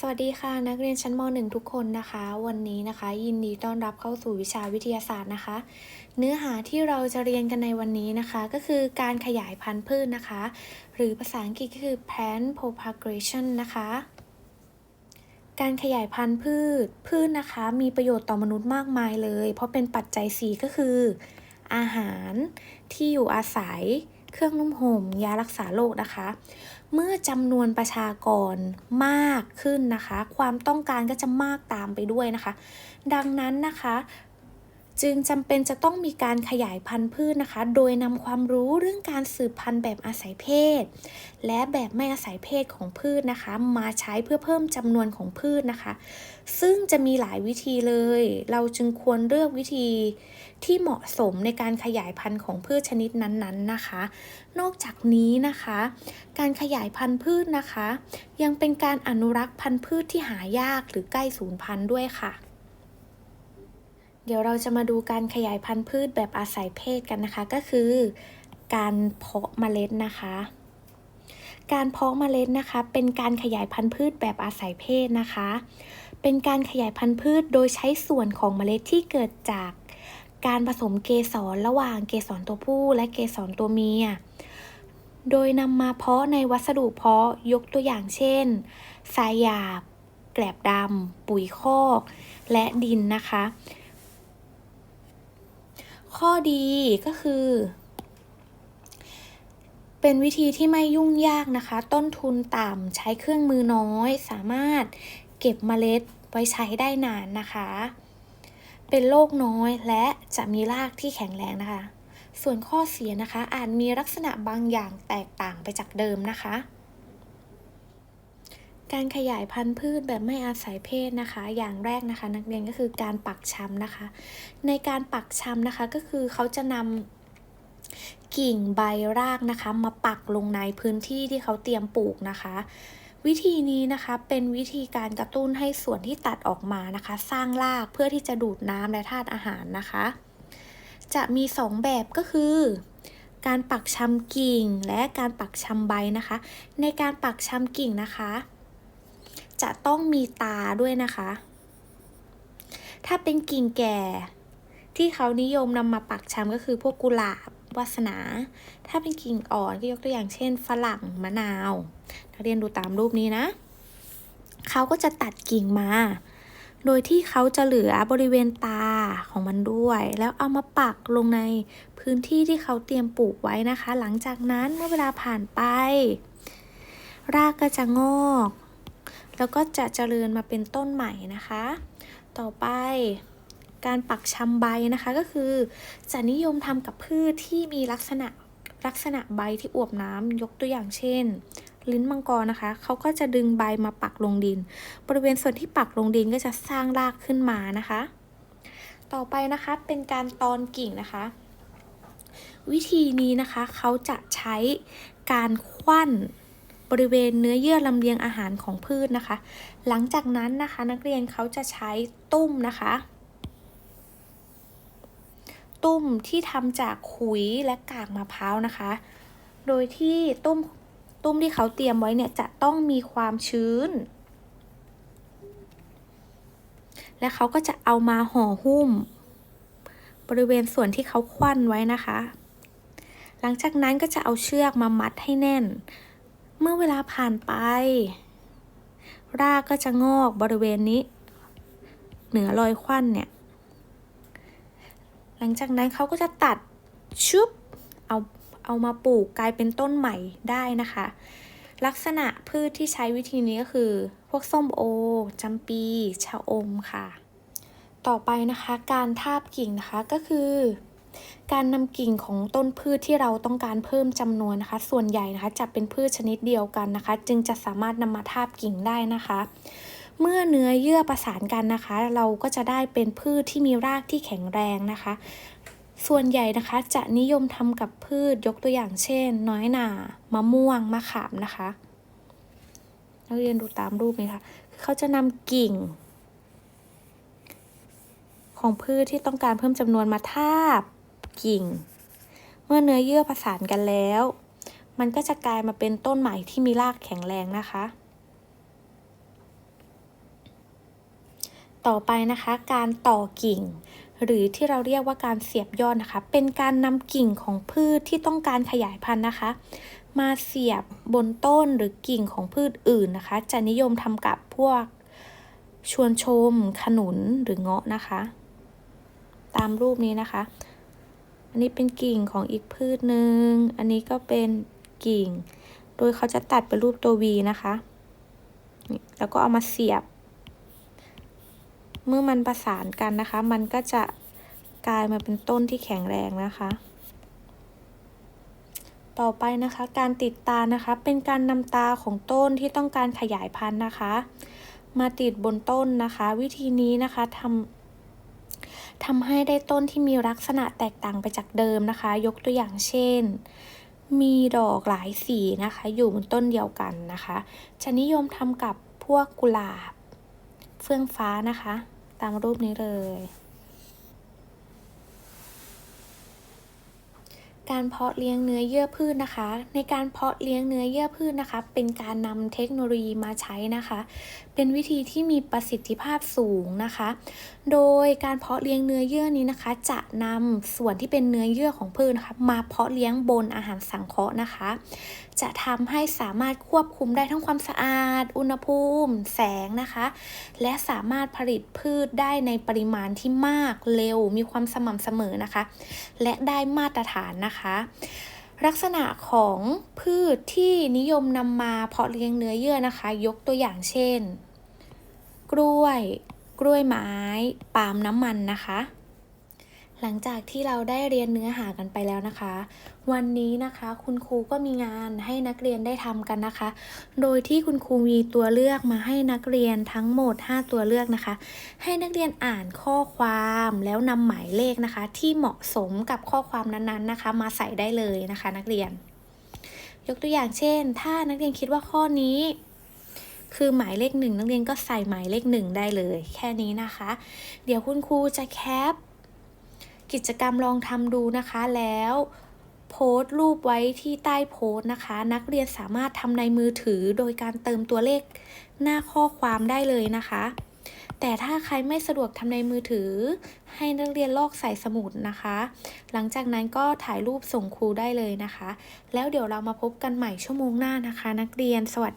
สวัสดีค่ะ นักเรียนชั้นม .1 ทุกคนนะคะ วันนี้นะคะ ยินดีต้อนรับเข้าสู่วิชาวิทยาศาสตร์นะคะ เนื้อหาที่เราจะเรียนกันในวันนี้นะคะ ก็คือการขยายพันธุ์พืชนนะคะ หรือภาษาอังกฤษก็คือ plant propagation นะคะ การขยายพันธุ์พืช พืชนะคะ มีประโยชน์ต่อมนุษย์มากมายเลย เพราะเป็นปัจจัยสีก็คือ อาหารที่อยู่อาศัย เครื่องนุ่มห่มยารักษาโรคนะคะ เมื่อจำนวนประชากรมากขึ้นนะคะ ความต้องการก็จะมากตามไปด้วยนะคะ ดังนั้นนะคะ จึงจำเป็นจะต้องมีการขยายพันธุ์พืชนะคะ โดยนำความรู้เรื่องการสืบพันธุ์แบบอาศัยเพศ และแบบไม่อาศัยเพศของพืชนะคะ มาใช้เพื่อเพิ่มจำนวนของพืชนะคะ ซึ่งจะมีหลายวิธีเลย เราจึงควรเลือกวิธีที่เหมาะสมในการขยายพันธุ์ของพืชชนิดนั้นๆนะคะ นอกจากนี้นะคะ การขยายพันธุ์พืชนะคะ ยังเป็นการอนุรักษ์พันธุ์พืชที่หายากหรือใกล้สูญพันธุ์ด้วยค่ะ เดี๋ยวเราจะมาดูการขยายพันธุ์พืชแบบอาศัยเพศกันนะคะ ก็คือ การเพาะเมล็ดนะคะ การเพาะเมล็ดนะคะ เป็นการขยายพันธุ์พืชแบบอาศัยเพศนะคะ เป็นการขยายพันธุ์พืชโดยใช้ส่วนของเมล็ดที่เกิดจากการผสมเกสรระหว่างเกสรตัวผู้และเกสรตัวเมีย โดยนำมาเพาะในวัสดุเพาะยกตัวอย่างเช่นทรายหยาบ แกลบดำปุ๋ยคอก และดินนะคะ ข้อดีก็คือ เป็นวิธีที่ไม่ยุ่งยากนะคะ ต้นทุนต่ำใช้เครื่องมือน้อย สามารถเก็บเมล็ดไว้ใช้ได้นานนะคะ เป็นโรคน้อยและจะมีรากที่แข็งแรงนะคะ ส่วนข้อเสียนะคะอาจมีลักษณะบางอย่างแตกต่างไปจากเดิมนะคะ การขยายพันธุ์พืชแบบไม่อาศัยเพศนะคะ อย่างแรกนะคะ นักเรียนก็คือการปักชำนะคะ ในการปักชำนะคะก็คือเขาจะนำกิ่งใบรากนะคะ มาปักลงในพื้นที่ที่เขาเตรียมปลูกนะคะ วิธีนี้นะคะเป็นวิธีการกระตุ้นให้ส่วนที่ตัดออกมานะคะ สร้างรากเพื่อที่จะดูดน้ำและธาตุอาหารนะคะ จะมี 2 แบบก็คือการปักชำกิ่งและการปักชำใบนะคะ ในการปักชำกิ่งนะคะ จะต้องมีตาด้วยนะคะ ถ้าเป็นกิ่งแก่ ที่เขานิยมนำมาปักชำก็คือพวกกุหลาบวาสนา ถ้าเป็นกิ่งอ่อนก็ยกตัวอย่างเช่น ฝรั่งมะนาวนักเรียนดูตามรูปนี้นะ เขาก็จะตัดกิ่งมา โดยที่เขาจะเหลือบริเวณตาของมันด้วย แล้วเอามาปักลงในพื้นที่ที่เขาเตรียมปลูกไว้นะคะ หลังจากนั้นเมื่อเวลาผ่านไป รากก็จะงอก แล้วก็จะเจริญมาเป็นต้นใหม่นะคะ ต่อไปการปักชำใบนะคะก็คือ จะนิยมทำกับพืชที่มีลักษณะลักษณะใบที่อวบน้ำยกตัวอย่างเช่น ลิ้นมังกรนะคะเขาก็จะดึงใบมาปักลงดิน บริเวณส่วนที่ปักลงดินก็จะสร้างรากขึ้นมานะคะ ต่อไปนะคะเป็นการตอนกิ่งนะคะ วิธีนี้นะคะเขาจะใช้การคว้น บริเวณเนื้อเยื่อลำเลียงอาหารของพืชนะคะ หลังจากนั้นนะคะนักเรียนเขาจะใช้ตุ้มนะคะ ตุ้มที่ทำจากขุยและกากมะพร้าวนะคะ โดยที่ตุ้มตุ้มที่เขาเตรียมไว้เนี่ยจะต้องมีความชื้น และเขาก็จะเอามาห่อหุ้ม บริเวณส่วนที่เขาควันไว้นะคะ หลังจากนั้นก็จะเอาเชือกมามัดให้แน่น เมื่อเวลาผ่านไป รากก็จะงอกบริเวณนี้ เหนือรอยควันเนี่ย หลังจากนั้นเขาก็จะตัดชุบเอาเอามาปลูกกลายเป็นต้นใหม่ได้นะคะ ลักษณะพืชที่ใช้วิธีนี้ก็คือ พวกส้มโอจำปีชะอมค่ะ ต่อไปนะคะ การทาบกิ่งนะคะก็คือ การนำกิ่งของต้นพืชที่เราต้องการเพิ่มจำนวนนะคะ ส่วนใหญ่นะคะจะเป็นพืชชนิดเดียวกันนะคะ จึงจะสามารถนำมาทาบกิ่งได้นะคะ เมื่อเนื้อเยื่อประสานกันนะคะ เราก็จะได้เป็นพืชที่มีรากที่แข็งแรงนะคะ ส่วนใหญ่นะคะจะนิยมทำกับพืชยกตัวอย่างเช่น น้อยหนามะม่วงมะขามนะคะนักเรียนดูตามรูปนี้ค่ะเขาจะนำกิ่งของพืชที่ต้องการเพิ่มจำนวนมาทาบ กิ่ง เมื่อเนื้อเยื่อประสานกันแล้ว มันก็จะกลายมาเป็นต้นใหม่ที่มีรากแข็งแรงนะคะ ต่อไปนะคะการต่อกิ่ง หรือที่เราเรียกว่าการเสียบยอดนะคะ เป็นการนำกิ่งของพืชที่ต้องการขยายพันธุ์นะคะ มาเสียบบนต้นหรือกิ่งของพืชอื่นนะคะ จะนิยมทำกับพวกชวนชม ขนุนหรือเงาะนะคะ ตามรูปนี้นะคะ อันนี้เป็นกิ่งของอีกพืชหนึ่ง อันนี้ก็เป็นกิ่ง โดยเขาจะตัดเป็นรูปตัว V นะคะ แล้วก็เอามาเสียบ เมื่อมันประสานกันนะคะ มันก็จะกลายมาเป็นต้นที่แข็งแรงนะคะ ต่อไปนะคะ การติดตานะคะ เป็นการนำตาของต้นที่ต้องการขยายพันธุ์นะคะ มาติดบนต้นนะคะ วิธีนี้นะคะทำ ทำให้ได้ต้นที่มีลักษณะแตกต่างไปจากเดิมนะคะ ยกตัวอย่างเช่น มีดอกหลายสีนะคะ อยู่บนต้นเดียวกันนะคะ จะนิยมทำกับพวกกุหลาบ เฟื่องฟ้านะคะ ตามรูปนี้เลย การเพาะเลี้ยงเนื้อเยื่อพืชนะคะ ในการเพาะเลี้ยงเนื้อเยื่อพืชนะคะ เป็นการนำเทคโนโลยีมาใช้นะคะ เป็นวิธีที่มีประสิทธิภาพสูงนะคะ โดยการเพาะเลี้ยงเนื้อเยื่อนี้นะคะ จะนำส่วนที่เป็นเนื้อเยื่อของพืชนะคะมาเพาะเลี้ยงบนอาหารสังเคราะห์นะคะ จะทำให้สามารถควบคุมได้ทั้งความสะอาด อุณหภูมิ แสงนะคะ และสามารถผลิตพืชได้ในปริมาณที่มากเร็ว มีความสม่ำเสมอนะคะ และได้มาตรฐานนะคะ ลักษณะของพืชที่นิยมนำมาเพาะเลี้ยงเนื้อเยื่อนะคะ ยกตัวอย่างเช่น กล้วย กล้วยไม้ ปาล์มน้ำมันนะคะ หลังจากที่เราได้เรียนเนื้อหากันไปแล้วนะคะ วันนี้นะคะคุณครูก็มีงานให้นักเรียนได้ทำกันนะคะ โดยที่คุณครูมีตัวเลือกมาให้นักเรียนทั้งหมด 5 ตัวเลือกนะคะ ให้นักเรียนอ่านข้อความแล้วนำหมายเลขนะคะ ที่เหมาะสมกับข้อความนั้นๆนะคะ มาใส่ได้เลยนะคะ นักเรียน ยกตัวอย่างเช่น ถ้านักเรียนคิดว่าข้อนี้คือหมายเลขหนึ่งนักเรียนก็ใส่หมายเลขหนึ่งได้เลย แค่นี้นะคะ เดี๋ยวคุณครูจะแคป กิจกรรมลองทำดูนะคะแล้วโพสต์รูปไว้ที่ใต้โพสต์นะคะ นักเรียนสามารถทำในมือถือโดยการเติมตัวเลขหน้าข้อความได้เลยนะคะ แต่ถ้าใครไม่สะดวกทำในมือถือ ให้นักเรียนลอกใส่สมุดนะคะ หลังจากนั้นก็ถ่ายรูปส่งครูได้เลยนะคะ แล้วเดี๋ยวเรามาพบกันใหม่ชั่วโมงหน้านะคะ นักเรียนสวัสดี